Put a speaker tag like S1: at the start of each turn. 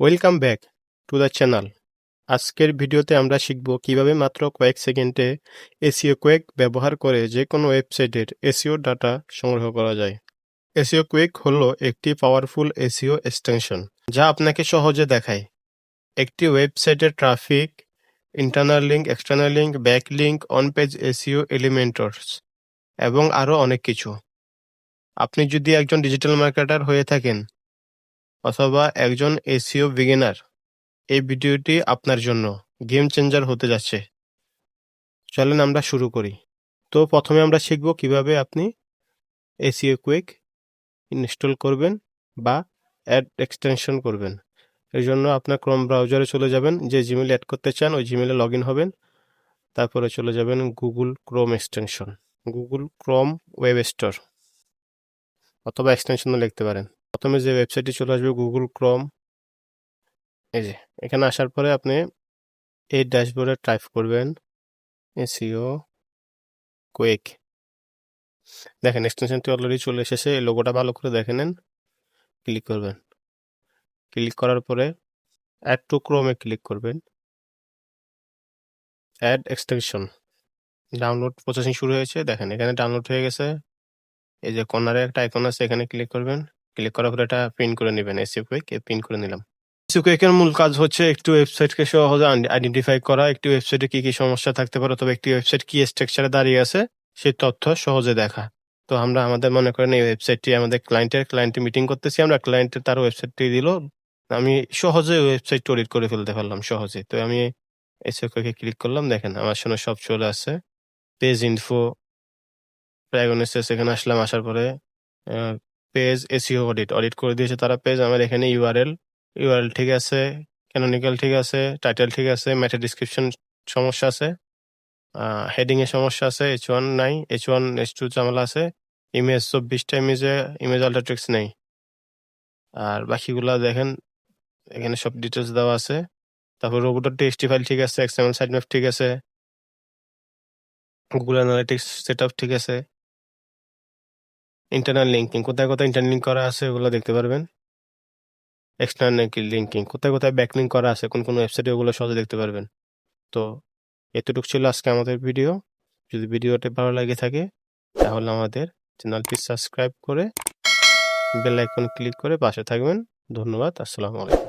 S1: Welcome back to the channel আজকের ভিডিওতে আমরা শিখব কীভাবে মাত্র কয়েক সেকেন্ডে এসিও কুয়েক ব্যবহার করে যে কোনো ওয়েবসাইটের এসিও ডাটা সংগ্রহ করা যায়। এসিও কুয়েক হল একটি পাওয়ারফুল এসিও এক্সটেনশন যা আপনাকে সহজে দেখায়। একটি ওয়েবসাইটের traffic internal link external link back link on page SEO elements এবং আরও অনেক কিছু। আপনি যদি একজন ডিজিটাল মার্কেটার হয়ে থাকেন অথবা একজন এসিও বিগিনার। এই ভিডিওটি আপনার জন্য গেম চেঞ্জার হতে যাচ্ছে। চলেন আমরা শুরু করি। তো প্রথমে আমরা শিখব কীভাবে আপনি এসিও কুইক ইনস্টল করবেন বা অ্যাড এক্সটেনশন করবেন। এর জন্য আপনার ক্রোম ব্রাউজারে চলে যাবেন, যে জিমেল অ্যাড করতে চান ওই জিমেলে লগ ইন হবেন। তারপরে চলে যাবেন Google Chrome extension, Google Chrome web store অথবা এক্সটেনশনও লিখতে পারেন। প্রথমে যে ওয়েবসাইটটি চলে আসবে গুগল ক্রোম এই যে, এখানে আসার পরে আপনি এই ড্যাশবোর্ডে টাইপ করবেন এসিও কুইক দেখেন এক্সটেনশনটি অলরেডি চলে এসেছে, এই লোগোটা ভালো করে দেখে নেন ক্লিক করবেন। ক্লিক করার পরে অ্যাড টু ক্রোমে ক্লিক করবেন। অ্যাড এক্সটেনশন ডাউনলোড প্রসেসিং শুরু হয়েছে, দেখেন, এখানে ডাউনলোড হয়ে গেছে, এই যে কর্নারে একটা আইকন আছে, এখানে ক্লিক করবেন। ক্লিক করার পরে এটা প্রিন্ট করে নেবেন এসিও কুইক প্রিন্ট করে নিলাম। এসিও কুইকের মূল কাজ হচ্ছে একটি ওয়েবসাইটকে সহজে আইডেন্টিফাই করা, একটি ওয়েবসাইটে কি কি সমস্যা থাকতে পারে অথবা একটি ওয়েবসাইট কি স্ট্রাকচারে দাঁড়িয়ে আছে সেই তথ্য সহজে দেখা। তো আমরা আমাদের মনে করেন এই ওয়েবসাইটটি আমাদের ক্লায়েন্টের ক্লায়েন্টে মিটিং করতেছি, আমরা ক্লায়েন্টের তার ওয়েবসাইটটি দিল, আমি সহজে ওয়েবসাইট অডিট করে ফেলতে পারলাম সহজে। তো আমি এসিও কুইকে ক্লিক করলাম, দেখেন আমার সামনে সব চলে আসছে। পেজ ইনফো প্যাগনেসেস এখানে আসলাম, আসার পরে পেজ এসিও অডিট অডিট করে দিয়েছে তারা পেজ আমার এখানে ইউআরএল ইউআরএল ঠিক আছে ক্যানোনিক্যাল ঠিক আছে টাইটেল ঠিক আছে ম্যাথের ডিসক্রিপশন সমস্যা আছে হেডিং এর সমস্যা আছে এইচ ওয়ান নাই এইচ ওয়ান এইচ টু ঝামেলা আছে ইমেজ চব্বিশটা ইমেজে ইমেজ আল্ট্রাট্রিক্স নেই। আর বাকিগুলা দেখেন, এখানে সব ডিটেলস দেওয়া আছে। তারপর রোবটের টেক্সটি ফাইল ঠিক আছে এক্সএমএল সাইড ম্যাপ ঠিক আছে গুগল অ্যানালিটিক্স সেট ঠিক আছে। ইন্টারনাল লিঙ্কিং কোথায় কোথায় ইন্টারনাল লিঙ্ক করা আছে ওগুলো দেখতে পারবেন। এক্সটার্নাল লিঙ্কিং কোথায় কোথায় ব্যাকলিঙ্ক করা আছে, কোন কোন ওয়েবসাইটে ওগুলো সহজে দেখতে পারবেন। তো এতটুকু ছিল আজকে আমাদের ভিডিও যদি ভিডিওটা ভালো লাগে থাকে, তাহলে আমাদের চ্যানেলটি সাবস্ক্রাইব করে বেল আইকন ক্লিক করে পাশে থাকবেন। ধন্যবাদ, আসসালামু আলাইকুম।